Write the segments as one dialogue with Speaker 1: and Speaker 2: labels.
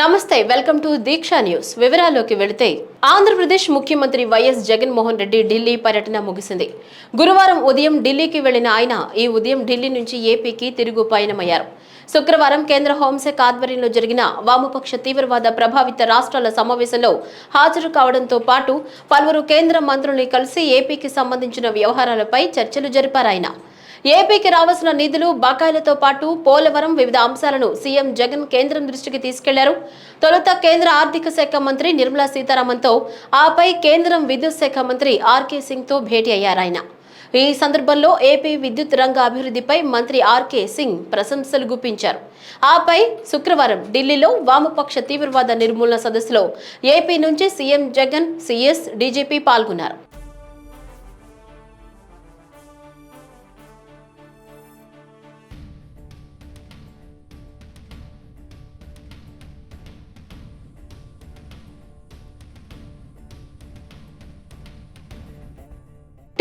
Speaker 1: నమస్తే welcome to Deeksha news. వివరాల్లోకి వెళితే ఆంధ్రప్రదేశ్ ముఖ్యమంత్రి వైఎస్ జగన్మోహన్ రెడ్డి ఢిల్లీ పర్యటన ముగిసింది. గురువారం ఉదయం ఢిల్లీకి వెళ్ళిన ఆయన ఈ ఉదయం ఢిల్లీ నుంచి ఏపీకి తిరుగు పయనమయ్యారు. శుక్రవారం కేంద్ర హోంశాఖ ఆధ్వర్యంలో జరిగిన వామపక్ష తీవ్రవాద ప్రభావిత రాష్ట్రాల సమావేశంలో హాజరు కావడంతో పాటు పలువురు కేంద్ర మంత్రుల్ని కలిసి ఏపీకి సంబంధించిన వ్యవహారాలపై చర్చలు జరిపారాయన. ఏపీకి రావాల్సిన నిధులు బకాయిలతో పాటు పోలవరం వివిధ అంశాలను సీఎం జగన్ కేంద్రం దృష్టికి తీసుకెళ్ళారు. తొలుత కేంద్ర ఆర్థిక శాఖ మంత్రి నిర్మలా సీతారామన్తో ఆపై కేంద్రం విద్యుత్ శాఖ మంత్రి ఆర్కే సింగ్తో భేటీ అయ్యారాయన ఈ సందర్భంలో ఏపీ విద్యుత్ రంగ అభివృద్ధిపై మంత్రి ఆర్కే సింగ్ ప్రశంసలు గుప్పించారు. ఆపై శుక్రవారం ఢిల్లీలో వామపక్ష తీవ్రవాద నిర్మూలన సదస్సులో ఏపీ నుంచి సీఎం జగన్ సీఎస్ డీజీపీ పాల్గొన్నారు.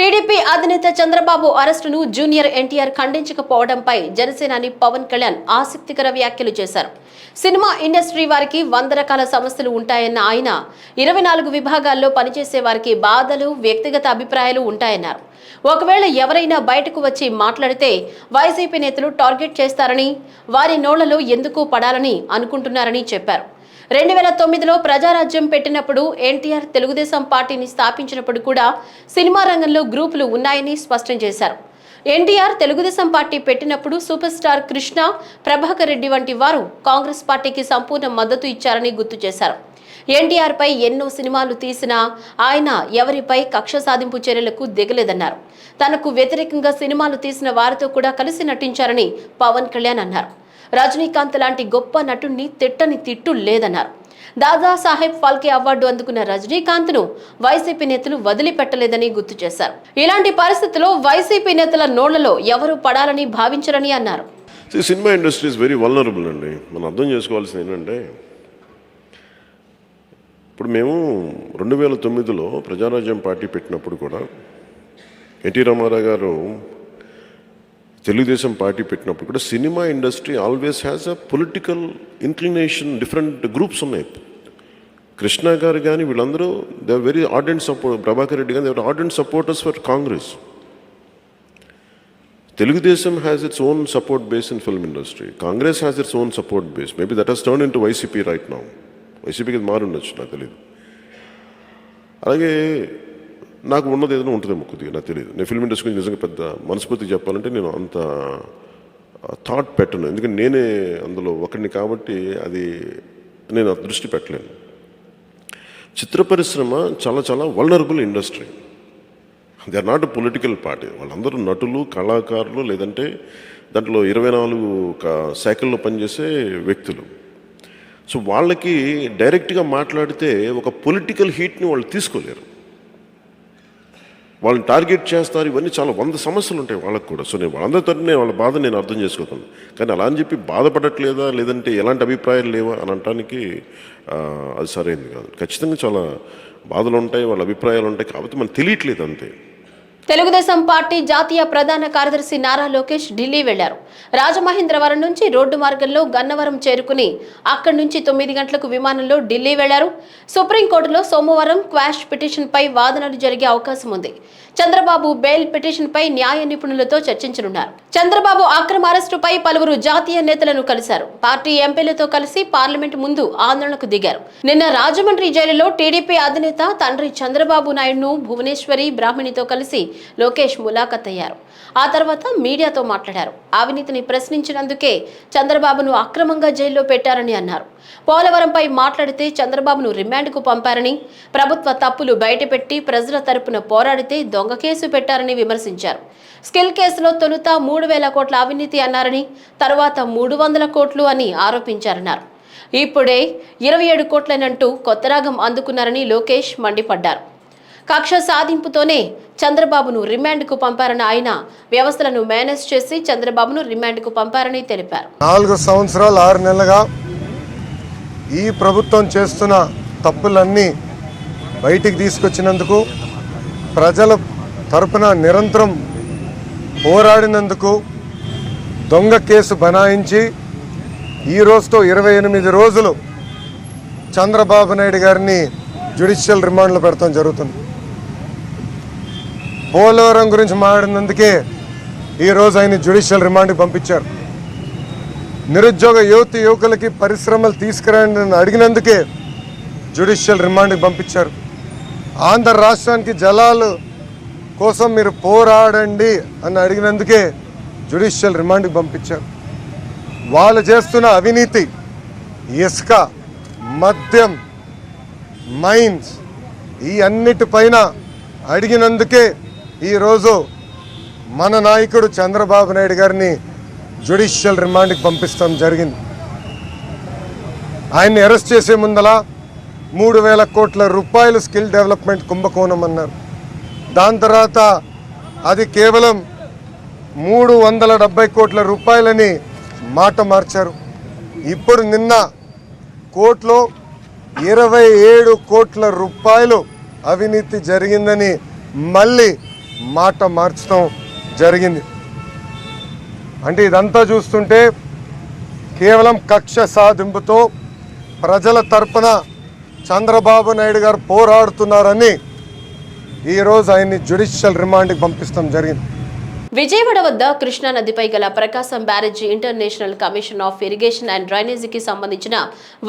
Speaker 1: టీడీపీ అధినేత చంద్రబాబు అరెస్టును జూనియర్ ఎన్టీఆర్ ఖండించకపోవడంపై జనసేనాని పవన్ కళ్యాణ్ ఆసక్తికర వ్యాఖ్యలు చేశారు. సినిమా ఇండస్ట్రీ వారికి వంద రకాల సమస్యలు ఉంటాయన్న ఆయన ఇరవై నాలుగు విభాగాల్లో పనిచేసే వారికి బాధలు వ్యక్తిగత అభిప్రాయాలు ఉంటాయన్నారు. ఒకవేళ ఎవరైనా బయటకు వచ్చి మాట్లాడితే వైసీపీ నేతలు టార్గెట్ చేస్తారని వారి నోళ్ళలో ఎందుకు పడాలని అనుకుంటున్నారని చెప్పారు. రెండు వేల తొమ్మిదిలో ప్రజారాజ్యం పెట్టినప్పుడు ఎన్టీఆర్ తెలుగుదేశం పార్టీని స్థాపించినప్పుడు కూడా సినిమా రంగంలో గ్రూపులు ఉన్నాయని స్పష్టం చేశారు. ఎన్టీఆర్ తెలుగుదేశం పార్టీ పెట్టినప్పుడు సూపర్ స్టార్ కృష్ణ ప్రభాకర్ రెడ్డి వంటి వారు కాంగ్రెస్ పార్టీకి సంపూర్ణ మద్దతు ఇచ్చారని గుర్తు చేశారు. ఎన్టీఆర్ పై ఎన్నో సినిమాలు తీసినా ఆయన ఎవరిపై కక్ష సాధింపు చర్యలకు దిగలేదన్నారు. తనకు వ్యతిరేకంగా సినిమాలు తీసిన వారితో కూడా కలిసి నటించారని పవన్ కళ్యాణ్ అన్నారు. రజనీకాంత్ లాంటి గొప్ప నటుణ్ణి తిట్టని తిట్టు లేదన్నారు. దాదాసాహెబ్ ఫాల్కే అవార్డు అందుకున్న రజనీకాంత్ను వైసీపీ నేతలు వదిలిపెట్టలేదని గుర్తు చేశారు. ఇలాంటి పరిస్థితుల్లో వైసీపీ నేతల నోళ్ళలో ఎవరు పడాలని భావించరని అన్నారు.
Speaker 2: Cinema industry is very vulnerable అండి. మనం అర్థం చేసుకోవాల్సింది ఏంటంటే ఇప్పుడు మేము రెండు వేల తొమ్మిదిలో ప్రజారాజ్యం పార్టీ పెట్టినప్పుడు కూడా ఎన్టీ రామారావు గారు తెలుగుదేశం పార్టీ పెట్టినప్పుడు కూడా cinema industry always has a political inclination different groups ఉన్నాయి. కృష్ణ గారు కానీ వీళ్ళందరూ they very ardent support Prabhakar Reddy కానీ they ardent supporters for Congress Telugu Desam has its own support base in film industry Congress has its own support base maybe that has turn in to YCP right now వైసీపీకి మారుండొచ్చు నాకు తెలియదు అలాగే నాకు ఉన్నది ఏదైనా ఉంటుందేమో కొద్దిగా నాకు తెలియదు నేను ఫిల్మ్ ఇండస్ట్రీ గురించి నిజంగా పెద్ద మనస్ఫూర్తి చెప్పాలంటే నేను అంత థాట్ పెట్టను. ఎందుకంటే నేనే అందులో ఒకరిని కాబట్టి అది నేను దృష్టి పెట్టలేను. చిత్ర పరిశ్రమ చాలా చాలా vulnerable industry they are not political party వాళ్ళందరూ నటులు కళాకారులు లేదంటే దాంట్లో ఇరవై నాలుగు శాఖల్లో పనిచేసే వ్యక్తులు. సో వాళ్ళకి డైరెక్ట్గా మాట్లాడితే ఒక పొలిటికల్ హీట్ని వాళ్ళు తీసుకోలేరు. వాళ్ళని టార్గెట్ చేస్తారు. ఇవన్నీ చాలా వంద సమస్యలు ఉంటాయి వాళ్ళకి కూడా. సో నేను వాళ్ళందరితోనే వాళ్ళ బాధ నేను అర్థం చేసుకోతాను కానీ అలా అని చెప్పి బాధపడట్లేదా? లేదంటే ఎలాంటి అభిప్రాయాలు లేవా? అని అనటానికి అది సరైనది కాదు. ఖచ్చితంగా చాలా బాధలు ఉంటాయి వాళ్ళ అభిప్రాయాలు ఉంటాయి. కాబట్టి మనకు తెలియట్లేదు అంతే.
Speaker 1: తెలుగుదేశం పార్టీ జాతీయ ప్రధాన కార్యదర్శి నారా లోకేష్ ఢిల్లీ వెళ్ళారు. రాజమహేంద్రవరం నుంచి రోడ్డు మార్గంలో గన్నవరం చేరుకుని అక్కడి నుంచి తొమ్మిది గంటలకు విమానంలో ఢిల్లీ వెళ్ళారు. సుప్రీంకోర్టులో సోమవారం క్వాష్ పిటిషన్పై వాదనలు జరిగే అవకాశం ఉంది. చంద్రబాబు బెయిల్ పిటిషన్పై న్యాయ నిపుణులతో చర్చించనున్నారు. చంద్రబాబు అక్రమ అరెస్టుపై పలువురు జాతీయ నేతలను కలిశారు. పార్టీ ఎంపీలతో కలిసి పార్లమెంట్ ముందు ఆందోళనకు దిగారు. నిన్న రాజమండ్రి జైలులో టీడీపీ అధినేత తండ్రి చంద్రబాబు నాయుడును భువనేశ్వరి బ్రాహ్మణితో కలిసి లోకేష్ ములాఖత్ అయ్యారు ఆ తర్వాత మీడియాతో మాట్లాడారు. అవినీతిని ప్రశ్నించినందుకే చంద్రబాబును అక్రమంగా జైల్లో పెట్టారని అన్నారు. పోలవరంపై మాట్లాడితే చంద్రబాబును రిమాండ్కు పంపారని ప్రభుత్వ తప్పులు బయటపెట్టి ప్రజల తరపున పోరాడితే దొంగ కేసు పెట్టారని విమర్శించారు. స్కిల్ కేసులో తొలుత మూడు వేల కోట్ల అవినీతి అన్నారని తర్వాత మూడు వందల కోట్లు అని ఆరోపించారన్నారు. ఇప్పుడే ఇరవై ఏడు కోట్లనంటూ కొత్త రాగం అందుకున్నారని లోకేష్ మండిపడ్డారు. కక్ష సాధింపుతోనే చంద్రబాబును రిమాండ్కు పంపారని ఆయన వ్యవస్థలను మేనేజ్ చేసి చంద్రబాబును రిమాండ్కు పంపారని తెలిపారు.
Speaker 3: నాలుగు సంవత్సరాలు ఆరు నెలలుగా ఈ ప్రభుత్వం చేస్తున్న తప్పులన్నీ బయటికి తీసుకొచ్చినందుకు ప్రజల తరపున నిరంతరం పోరాడినందుకు దొంగ కేసు బనాయించి ఈ రోజుతో ఇరవై ఎనిమిది రోజులు చంద్రబాబు నాయుడు గారిని జ్యుడిషియల్ రిమాండ్లో పెడతాం జరుగుతుంది. పోలవరం గురించి మాట్లాడినందుకే ఈరోజు ఆయన జ్యుడిషియల్ రిమాండ్కి పంపించారు. నిరుద్యోగ యువతి యువకులకి పరిశ్రమలు తీసుకురండి అని అడిగినందుకే జ్యుడిషియల్ రిమాండ్కి పంపించారు. ఆంధ్ర రాష్ట్రానికి జలాలు కోసం మీరు పోరాడండి అని అడిగినందుకే జ్యుడిషియల్ రిమాండ్కి పంపించారు. వాళ్ళు చేస్తున్న అవినీతి ఇసుక మద్యం మైన్స్ ఈ అన్నిటిపైన అడిగినందుకే ఈరోజు మన నాయకుడు చంద్రబాబు నాయుడు గారిని జ్యుడిషియల్ రిమాండ్కి పంపిస్తాం జరిగింది. ఆయన్ని అరెస్ట్ చేసే ముందల మూడు వేల కోట్ల రూపాయలు స్కిల్ డెవలప్మెంట్ కుంభకోణం అన్నారు. దాని తర్వాత అది కేవలం మూడు వందల డెబ్బై కోట్ల రూపాయలని మాట మార్చారు. ఇప్పుడు నిన్న కోర్టులో ఇరవై ఏడు కోట్ల రూపాయలు అవినీతి జరిగిందని మళ్ళీ మాట మార్చడం జరిగింది. అంటే ఇదంతా చూస్తుంటే కేవలం కక్ష సాధింపుతో ప్రజల తరపున చంద్రబాబు నాయుడు గారు పోరాడుతున్నారని ఈరోజు ఆయన్ని జ్యుడిషియల్ రిమాండ్కి పంపిస్తాం జరిగింది.
Speaker 1: విజయవాడ వద్ద కృష్ణా నదిపై గల Prakasam barrage international commission of irrigation and డ్రైనేజీకి సంబంధించిన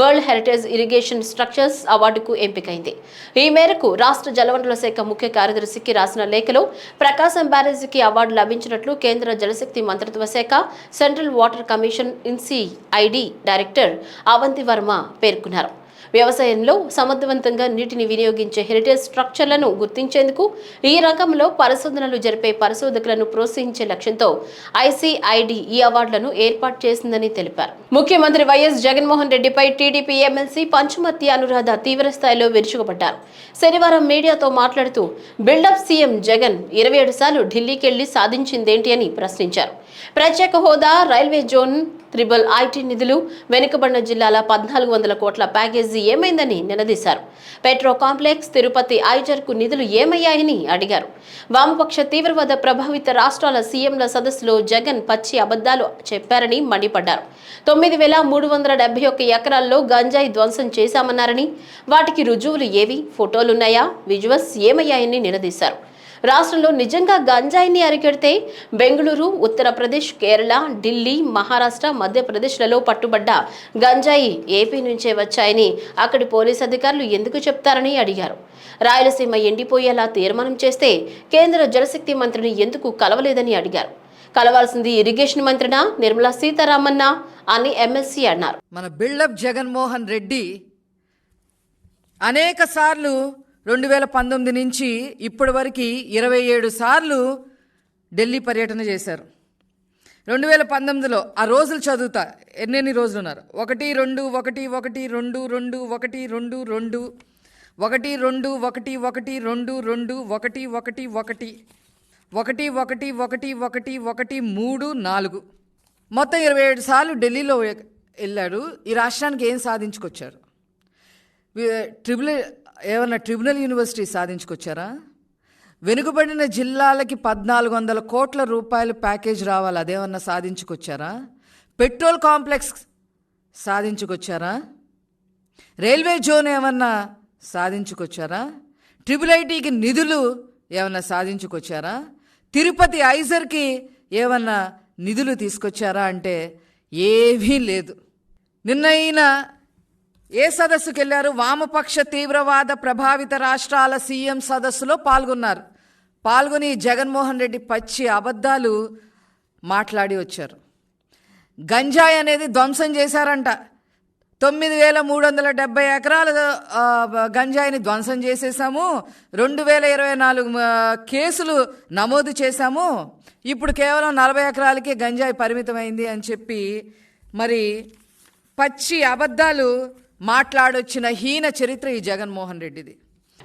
Speaker 1: వరల్డ్ హెరిటేజ్ ఇరిగేషన్ స్ట్రక్చర్స్ అవార్డుకు ఎంపికైంది. ఈ మేరకు రాష్ట్ర జలవనరుల శాఖ ముఖ్య కార్యదర్శికి రాసిన లేఖలో ప్రకాశం బ్యారేజీకి అవార్డు లభించినట్లు కేంద్ర జలశక్తి మంత్రిత్వ శాఖ central water commission ICID director Avanti Varma పేర్కొన్నారు. వ్యవసాయంలో సమర్థవంతంగా నీటిని వినియోగించే హెరిటేజ్ స్ట్రక్చర్లను గుర్తించేందుకు ఈ రంగంలో పరిశోధనలు జరిపే పరిశోధకులను ప్రోత్సహించే లక్ష్యంతో ఐసీఐడి ఈ అవార్డులను ఏర్పాటు చేసిందని తెలిపారు. ముఖ్యమంత్రి వైఎస్ జగన్మోహన్ రెడ్డిపై టీడీపీ ఎమ్మెల్సీ పంచుమర్తి అనురాధ తీవ్రస్థాయిలో విరుచుకుపడ్డారు. శనివారం మీడియాతో మాట్లాడుతూ బిల్డప్ సీఎం జగన్ ఇరవై ఏడు సార్లు ఢిల్లీకెళ్ళి సాధించిందేంటి అని ప్రశ్నించారు. ప్రత్యేక హోదా రైల్వే జోన్ త్రిబుల్ ఐటీ నిధులు వెనుకబడిన జిల్లాల పద్నాలుగు వందల కోట్ల ప్యాకేజీ ఏమైందని నిలదీశారు పెట్రో కాంప్లెక్స్ తిరుపతి ఐజర్కు నిధులు ఏమయ్యాయని అడిగారు. వామపక్ష తీవ్రవాద ప్రభావిత రాష్ట్రాల సీఎంల సదస్సులో జగన్ పచ్చి అబద్ధాలు చెప్పారని మండిపడ్డారు. తొమ్మిది వేల మూడు వందల డెబ్బై ఒక్క ఎకరాల్లో గంజాయి ధ్వంసం చేశామన్నారని వాటికి రుజువులు ఏవి? ఫోటోలున్నాయా? విజువల్స్ ఏమయ్యాయని నిలదీశారు రాష్ట్రంలో నిజంగా గంజాయిని అరికెడితే బెంగళూరు ఉత్తరప్రదేశ్ కేరళ ఢిల్లీ మహారాష్ట్ర మధ్యప్రదేశ్లలో పట్టుబడ్డ గంజాయి ఏపీ నుంచే వచ్చాయని అక్కడి పోలీస్ అధికారులు ఎందుకు చెప్తారని అడిగారు. రాయలసీమ ఎండిపోయేలా తీర్మానం చేస్తే కేంద్ర జలశక్తి మంత్రిని ఎందుకు కలవలేదని అడిగారు. కలవాల్సింది ఇరిగేషన్ మంత్రినా నిర్మలా సీతారామన్నా అని ఎమ్మెల్సీ అన్నారు.
Speaker 4: మన బిల్డప్ జగన్మోహన్ రెడ్డి అనేక సార్లు రెండు వేల పంతొమ్మిది నుంచి ఇప్పటి వరకు ఇరవై ఏడు సార్లు ఢిల్లీ పర్యటన చేశారు. రెండు వేల పంతొమ్మిదిలో ఆ రోజులు చదువుతా ఎన్నెన్ని రోజులు ఉన్నారు? ఒకటి రెండు ఒకటి ఒకటి రెండు రెండు ఒకటి రెండు రెండు ఒకటి రెండు ఒకటి ఒకటి రెండు రెండు ఒకటి ఒకటి ఒకటి ఒకటి ఒకటి ఒకటి ఒకటి ఒకటి మూడు నాలుగు. మొత్తం ఇరవై ఏడు సార్లు ఢిల్లీలో వెళ్ళాడు. ఈ రాష్ట్రానికి ఏం సాధించుకొచ్చారు? ట్రిబుల్ ఏమన్నా ట్రిబ్యునల్ యూనివర్సిటీ సాధించుకొచ్చారా? వెనుకబడిన జిల్లాలకి పద్నాలుగు వందల కోట్ల రూపాయలు ప్యాకేజ్ రావాలి అదేమన్నా సాధించుకొచ్చారా? పెట్రోల్ కాంప్లెక్స్ సాధించుకొచ్చారా? రైల్వే జోన్ ఏమన్నా సాధించుకొచ్చారా? ట్రిపుల్ ఐటీకి నిధులు ఏమన్నా సాధించుకొచ్చారా? తిరుపతి ఐజర్కి ఏమన్నా నిధులు తీసుకొచ్చారా అంటే ఏమీ లేదు. నిన్న ఏ సదస్సుకి వెళ్ళారు వామపక్ష తీవ్రవాద ప్రభావిత రాష్ట్రాల సీఎం సదస్సులో పాల్గొన్నారు. పాల్గొని జగన్మోహన్ రెడ్డి పచ్చి అబద్ధాలు మాట్లాడి వచ్చారు. గంజాయి అనేది ధ్వంసం చేశారంట. తొమ్మిది వేల మూడు వందల డెబ్బై ఎకరాల గంజాయిని ధ్వంసం చేసేసాము. రెండు వేల ఇరవై నాలుగు కేసులు నమోదు చేశాము. ఇప్పుడు కేవలం నలభై ఎకరాలకే గంజాయి పరిమితమైంది అని చెప్పి మరి పచ్చి అబద్ధాలు మాట్లాడొచ్చిన హీన చరిత్ర ఈ జగన్మోహన్ రెడ్డిది.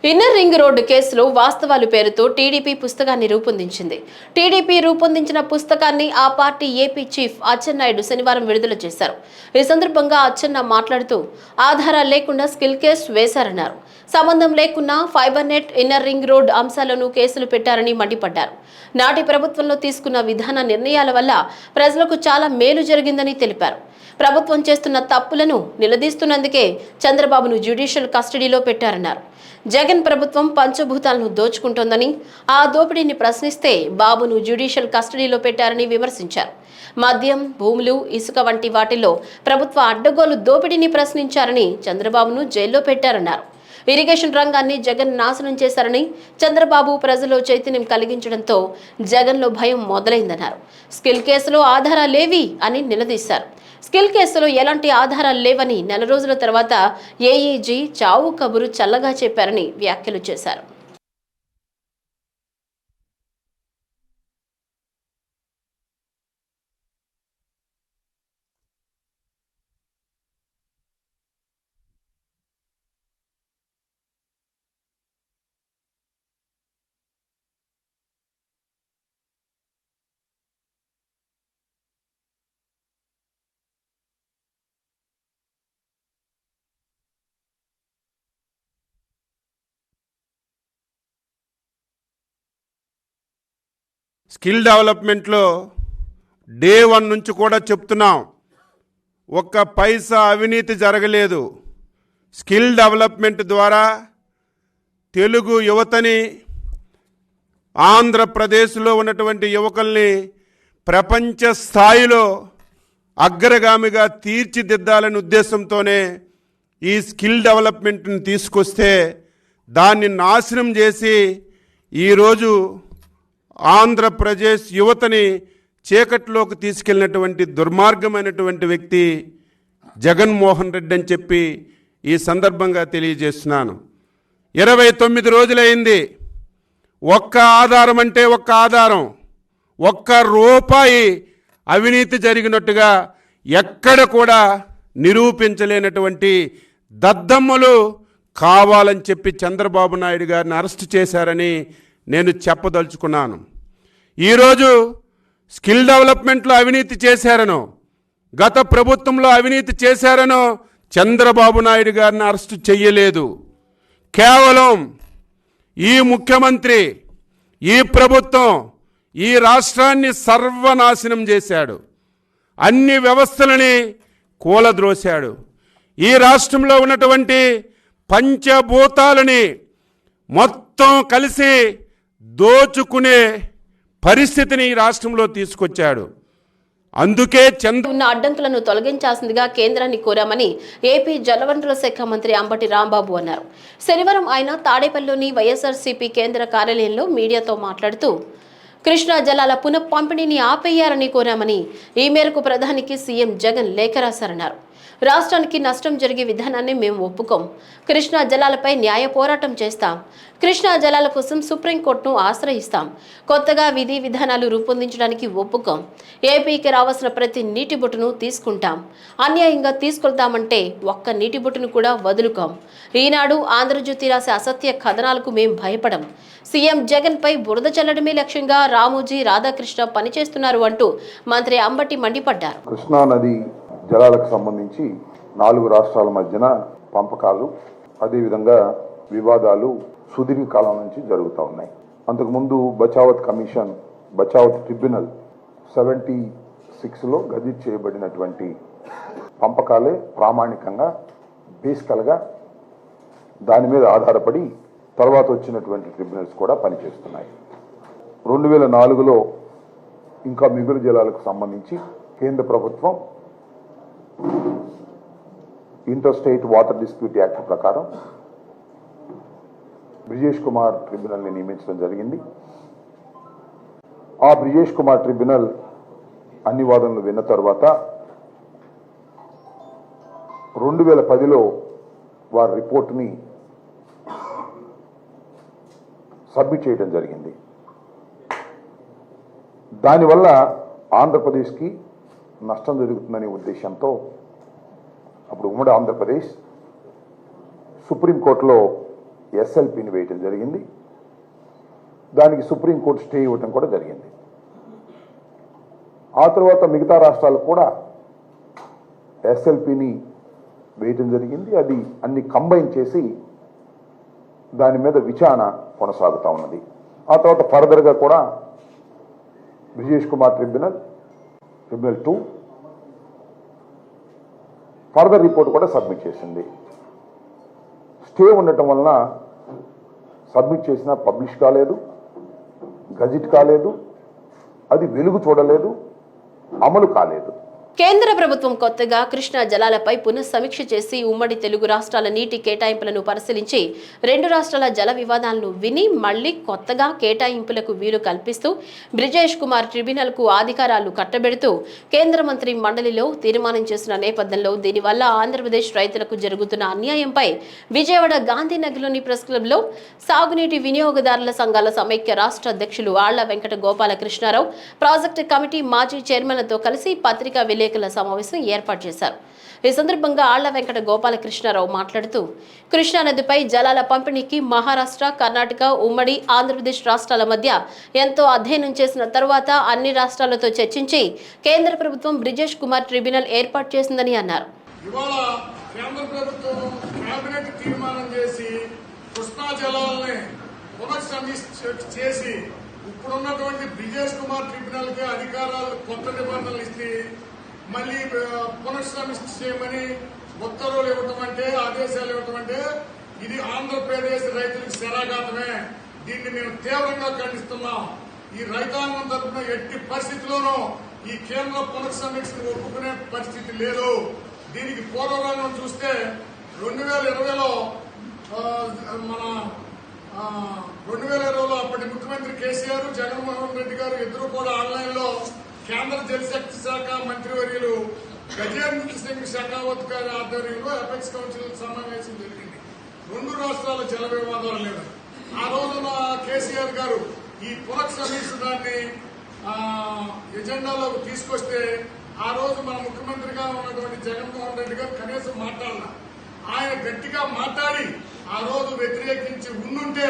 Speaker 1: ఇన్నర్ రింగ్ రోడ్డు కేసులో వాస్తవాలు పేరుతో టీడీపీ పుస్తకాన్ని రూపొందించింది. టీడీపీ రూపొందించిన పుస్తకాన్ని ఆ పార్టీ ఏపీ చీఫ్ అచ్చెన్నాయుడు శనివారం విడుదల చేశారు. ఈ సందర్భంగా అచ్చెన్న మాట్లాడుతూ ఆధారాలు లేకుండా స్కిల్ కేసు వేశారన్నారు. సంబంధం లేకున్నా fibre net inner ring road అంశాలను కేసులు పెట్టారని మండిపడ్డారు. నాటి ప్రభుత్వంలో తీసుకున్న విధాన నిర్ణయాల వల్ల ప్రజలకు చాలా మేలు జరిగిందని తెలిపారు. ప్రభుత్వం చేస్తున్న తప్పులను నిలదీస్తున్నందుకే చంద్రబాబును జ్యుడిషియల్ కస్టడీలో పెట్టారన్నారు. జగన్ ప్రభుత్వం పంచభూతాలను దోచుకుంటోందని ఆ దోపిడీని ప్రశ్నిస్తే బాబును జ్యుడిషియల్ కస్టడీలో పెట్టారని విమర్శించారు. మద్యం భూములు ఇసుక వంటి వాటిల్లో ప్రభుత్వ అడ్డగోలు దోపిడీని ప్రశ్నించారని చంద్రబాబును జైల్లో పెట్టారన్నారు. ఇరిగేషన్ రంగాన్ని జగన్ నాశనం చేశారని చంద్రబాబు ప్రజల్లో చైతన్యం కలిగించడంతో జగన్లో భయం మొదలైందన్నారు. స్కిల్ కేసులో ఆధారాలేవి అని నిలదీశారు. స్కిల్ కేసులో ఎలాంటి ఆధారాలు లేవని నెల రోజుల తర్వాత ఏఈజీ చావు కబురు చల్లగా చెప్పారని వ్యాఖ్యలు చేశారు.
Speaker 5: స్కిల్ డెవలప్మెంట్లో డే వన్ నుంచి కూడా చెప్తున్నాం. ఒక్క పైసా అవినీతి జరగలేదు. స్కిల్ డెవలప్మెంట్ ద్వారా తెలుగు యువతని ఆంధ్రప్రదేశ్లో ఉన్నటువంటి యువకుల్ని ప్రపంచ స్థాయిలో అగ్రగామిగా తీర్చిదిద్దాలనే ఉద్దేశంతోనే ఈ స్కిల్ డెవలప్మెంట్ని తీసుకొస్తే దాన్ని నాశనం చేసి ఈరోజు ఆంధ్రప్రదేశ్ యువతని చీకట్లోకి తీసుకెళ్ళినటువంటి దుర్మార్గమైనటువంటి వ్యక్తి జగన్మోహన్ రెడ్డి అని చెప్పి ఈ సందర్భంగా తెలియజేస్తున్నాను. ఇరవై తొమ్మిది రోజులైంది. ఒక్క ఆధారం అంటే ఒక్క ఆధారం. ఒక్క రూపాయి అవినీతి జరిగినట్టుగా ఎక్కడ కూడా నిరూపించలేనటువంటి దద్దమ్మలు కావాలని చెప్పి చంద్రబాబు నాయుడు గారిని అరెస్ట్ చేశారని నేను చెప్పదలుచుకున్నాను. ఈరోజు స్కిల్ డెవలప్మెంట్లో అవినీతి చేశారనో గత ప్రభుత్వంలో అవినీతి చేశారనో చంద్రబాబు నాయుడు గారిని అరెస్ట్ చెయ్యలేదు. కేవలం ఈ ముఖ్యమంత్రి ఈ ప్రభుత్వం ఈ రాష్ట్రాన్ని సర్వనాశనం చేశాడు. అన్ని వ్యవస్థలని కూలద్రోశాడు. ఈ రాష్ట్రంలో ఉన్నటువంటి పంచభూతాలని మొత్తం కలిసి దోచుకునే పరిస్థితిని ఈ రాష్ట్రంలో తీసుకొచ్చాడు. అందుకే చంద్ర
Speaker 1: ఉన్న అడ్డంకులను తొలగించాల్సిందిగా కేంద్రాన్ని కోరామని ఏపీ జలవనరుల శాఖ మంత్రి అంబటి రాంబాబు అన్నారు. శనివారం ఆయన తాడేపల్లిలోని వైఎస్ఆర్సీపీ కేంద్ర కార్యాలయంలో మీడియాతో మాట్లాడుతూ కృష్ణా జలాల పునః పంపిణీని ఆపేయాలని కోరామని ఈ మేరకు ప్రధానికి సీఎం జగన్ లేఖ రాశారన్నారు. రాష్ట్రానికి నష్టం జరిగే విధానాన్ని మేము ఒప్పుకోం. కృష్ణా జలాలపై న్యాయ పోరాటం చేస్తాం. కృష్ణా జలాల కోసం సుప్రీంకోర్టును ఆశ్రయిస్తాం. కొత్తగా విధి విధానాలు రూపొందించడానికి ఒప్పుకోం. ఏపీకి రావాల్సిన ప్రతి నీటి బొట్టును తీసుకుంటాం. అన్యాయంగా తీసుకెళ్తామంటే ఒక్క నీటి బొట్టును కూడా వదులుకోం. ఈనాడు ఆంధ్రజ్యోతి రాసే అసత్య కథనాలకు మేం భయపడం. సీఎం జగన్ పై బురద చల్లడమే లక్ష్యంగా రామోజీ రాధాకృష్ణ పనిచేస్తున్నారు అంటూ మంత్రి అంబటి మండిపడ్డారు.
Speaker 6: కృష్ణా నది జలాలకు సంబంధించి నాలుగు రాష్ట్రాల మధ్యన పంపకాలు అదేవిధంగా వివాదాలు సుదీర్ఘకాలం నుంచి జరుగుతూ ఉన్నాయి. అంతకుముందు Bachawat commission Bachawat tribunal seventy సిక్స్లో గజిట్ చేయబడినటువంటి పంపకాలే ప్రామాణికంగా బేసికల్గా దాని మీద ఆధారపడి తర్వాత వచ్చినటువంటి ట్రిబ్యునల్స్ కూడా పనిచేస్తున్నాయి. రెండు వేల నాలుగులో ఇంకా మిగులు జలాలకు సంబంధించి కేంద్ర ప్రభుత్వం inter state water dispute act ప్రకారం బ్రిజేష్ కుమార్ ట్రిబ్యునల్ని నియమించడం జరిగింది. ఆ బ్రిజేష్ కుమార్ ట్రిబ్యునల్ అన్ని వాదనలు విన్న తర్వాత రెండు వేల పదిలో వారి రిపోర్ట్ని సబ్మిట్ చేయడం జరిగింది. దానివల్ల ఆంధ్రప్రదేశ్కి నష్టం జరుగుతుందనే ఉద్దేశంతో అప్పుడు ఉమ్మడి ఆంధ్రప్రదేశ్ సుప్రీంకోర్టులో ఎస్ఎల్పిని వేయటం జరిగింది. దానికి సుప్రీంకోర్టు స్టే ఇవ్వటం కూడా జరిగింది. ఆ తర్వాత మిగతా రాష్ట్రాలు కూడా ఎస్ఎల్పిని వేయటం జరిగింది. అది అన్ని కంబైన్ చేసి దాని మీద విచారణ కొనసాగుతూ ఉన్నది. ఆ తర్వాత ఫర్దర్గా కూడా Brijesh Kumar tribunal tribunal two further report కూడా సబ్మిట్ చేసింది. స్టే ఉండటం వలన సబ్మిట్ చేసినా పబ్లిష్ కాలేదు గజిట్ కాలేదు అది వెలుగు చూడలేదు అమలు కాలేదు.
Speaker 1: కేంద్ర ప్రభుత్వం కొత్తగా కృష్ణా జలాలపై పునః సమీక్ష చేసి ఉమ్మడి తెలుగు రాష్ట్రాల నీటి కేటాయింపులను పరిశీలించి రెండు రాష్ట్రాల జల వివాదాలను విని మళ్ళీ కొత్తగా కేటాయింపులకు వీలు కల్పిస్తూ బ్రిజేష్ కుమార్ ట్రిబ్యునల్కు అధికారాలు కట్టబెడుతూ కేంద్ర మంత్రి మండలిలో తీర్మానం చేసిన నేపథ్యంలో దీనివల్ల ఆంధ్రప్రదేశ్ రైతులకు జరుగుతున్న అన్యాయంపై విజయవాడ గాంధీనగర్లోని ప్రెస్ క్లబ్లో సాగునీటి వినియోగదారుల సంఘాల సమైక్య రాష్ట్ర అధ్యక్షులు ఆళ్ళ వెంకట గోపాలకృష్ణారావు ప్రాజెక్టు కమిటీ మాజీ చైర్మన్లతో కలిసి పత్రికా విలేకరుల సమావేశం ఏర్పాటు చేశారు. ఈ సందర్భంగా ఆళ్ళ వెంకట గోపాలకృష్ణారావు మాట్లాడుతూ కృష్ణానదిపై జలాల పంపిణీకి మహారాష్ట్ర కర్ణాటక ఉమ్మడి ఆంధ్రప్రదేశ్ రాష్ట్రాల మధ్య ఎంతో అధ్యయనం చేసిన తరువాత అన్ని రాష్ట్రాలతో చర్చించి కేంద్ర ప్రభుత్వం బ్రిజేష్ కుమార్ ట్రిబ్యునల్ ఏర్పాటు చేసిందని అన్నారు.
Speaker 7: చేసి ఇప్పుడున్నటువంటి బ్రిజేష్ కుమార్ ట్రిబ్యునల్కి అధికారాలు కొత్త నిబంధనలు ఇస్తే మళ్ళీ పునఃశ్రమిష్టి చేయమని ఉత్తర్వులు ఇవ్వటం అంటే ఆదేశాలు ఇవ్వటం అంటే ఇది ఆంధ్రప్రదేశ్ రైతులకు శరాఘాతమే. దీన్ని మేము తీవ్రంగా ఖండిస్తున్నాం. ఈ రైతాంగం తరఫున ఎట్టి పరిస్థితిలోనూ ఈ కేంద్ర పునఃసమీక్షను ఒప్పుకునే పరిస్థితి లేదు. దీనికి పూర్వరంగం చూస్తే రెండు వేల ఇరవైలో మన రెండు వేల ఇరవైలో అప్పటి ముఖ్యమంత్రి కేసీఆర్ జగన్మోహన్ రెడ్డి గారు ఇద్దరు కూడా ఆన్లైన్లో కేంద్ర జలశక్తి శాఖ మంత్రివర్యులు గజేంద్ర సింగ్ షెకావత్ గారి ఆధ్వర్యంలో అపెక్స్ కౌన్సిల్ సమావేశం జరిగింది. రెండు రాష్ట్రాల జల వివాదాలు లేదు ఆ రోజున కేసీఆర్ గారు ఈ పునఃసమీక్ష దాన్ని ఎజెండాలోకి తీసుకొస్తే ఆ రోజు మన ముఖ్యమంత్రిగా ఉన్నటువంటి జగన్మోహన్ రెడ్డి గారు కనీసం మాట్లాడాల. ఆయన గట్టిగా మాట్లాడి ఆ రోజు వ్యతిరేకించి ఉండుంటే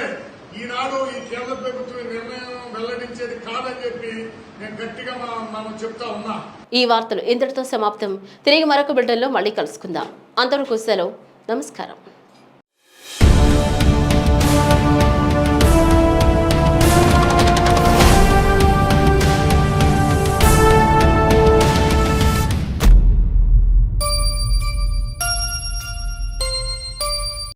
Speaker 7: ఈనాడు ఈ కేంద్ర ప్రభుత్వం నిర్ణయం వెల్లడించేది కాదని చెప్పి నేను గట్టిగా మనం చెప్తా ఉన్నా.
Speaker 1: ఈ వార్తలు ఇంతటితో సమాప్తం. తిరిగి మరొక బిడ్డల్లో మళ్ళీ కలుసుకుందాం. అంతవరకు సెలవు. నమస్కారం.